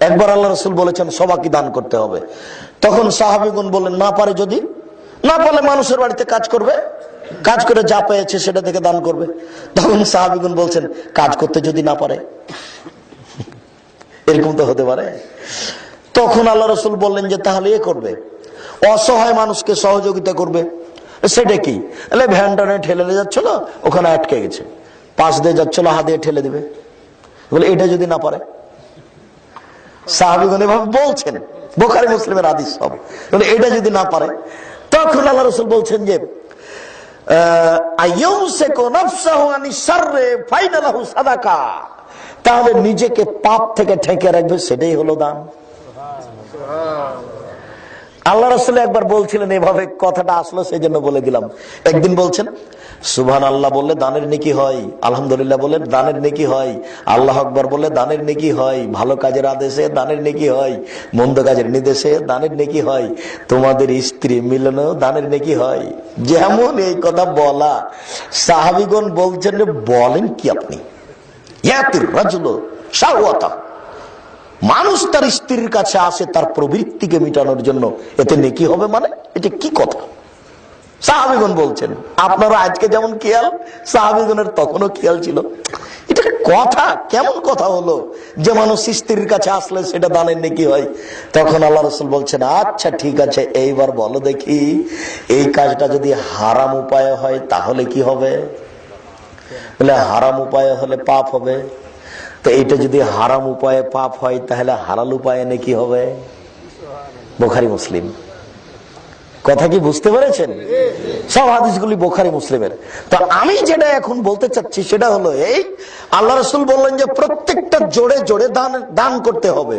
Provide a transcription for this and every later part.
একবার আল্লাহ রসুল বলেছেন সবাকে দান করতে হবে। তখন সাহাবিগুন বললেন, না পারে যদি? না পারলে মানুষের বাড়িতে কাজ করবে। কাজ করে যা পেয়েছে সেটা থেকে দান করবে। তখন সাহাবিগুন বলছেন, কাজ করতে যদি না পারে? এরকম তো হতে পারে। তখন আল্লাহ রসুল বললেন যে, তাহলে এ করবে। অসহায় মানুষকে সহযোগিতা করবে। সেটা কি? তাহলে ভ্যানটানে ঠেলে নিয়ে যাচ্ছিল, ওখানে আটকে গেছে। পাশ দিয়ে যাচ্ছিল, হাত দিয়ে ঠেলে দিবে। বলে, এটা যদি না পারে সাহাবিগণ এভাবে বলছেন। বোখারি মুসলিমের আদিস সব। বলে এটা যদি না পারে, তখন আল্লাহ রসুল বলছেন যে। তাহলে নিজেকে পাপ থেকে ঠেকে রাখবে, সেটাই হলো দান। আল্লাহ রসুল একবার বলছিলেন, এভাবে কথাটা আসলো সেই জন্য বলে দিলাম। একদিন বলছেন সুভান আল্লাহ বললে দানের নেকি হয়, আলহামদুলিল্লাহ বললে দানের নেকি হয়, আল্লাহ আকবর বললে দানের নেকি হয়, ভালো কাজের আদেশে দানের নেকি হয়, মন্দ কাজের নির্দেশে দানের নেকি হয়, তোমাদের স্ত্রী মিলনেও দানের নেকি হয়। যেমন এই কথা বলা, সাহাবিগণ বলছেন, বলেন কি আপনি? ইয়াতির রাজুল শাহওয়াতা মানুষ তার স্ত্রীর কাছে আসে, তার প্রবৃত্তিকে মিটানোর জন্য। এতে নেকি হবে মানে? এটা কি কথা? সাহাবিগণ বলছেন আপনারা আজকে যেমন খেয়াল, সাহাবিগণের তখনও খেয়াল ছিল। এটা কথা, কেমন কথা হলো? যে মানুষ স্ত্রীর কাছে আসলে সেটা দানের নেকি হয়। তখন আল্লাহ রসুল বলছেন আচ্ছা ঠিক আছে, এইবার বলো দেখি, এই কাজটা যদি হারাম উপায় হয়, তাহলে কি হবে? বলে, হারাম উপায় হলে পাপ হবে। তো এইটা যদি হারাম উপায়ে পাপ হয়, তাহলে হালাল উপায়ে নাকি হবে? বোখারি মুসলিম। কথা কি বুঝতে পেরেছেন? সব হাদিসগুলি বোখারি মুসলিমের। তো আমি যেটা এখন বলতে চাচ্ছি, সেটা হলো এই, আল্লাহ রসুল বললেন যে প্রত্যেকটা জোরে জোরে দান দান করতে হবে।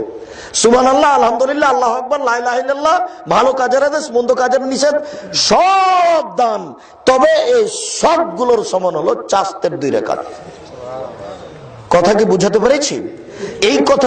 সুমান আল্লাহ আলহামদুলিল্লাহ, আল্লাহ আকবর লাইলাহ ভালো কাজের আদেশ, মন্দ কাজের নিষেধ, সব দান। তবে এই সবগুলোর সমান হলো চাস্তের দুই রেখা কথা কি বুঝাতে পেরেছি? এই কথা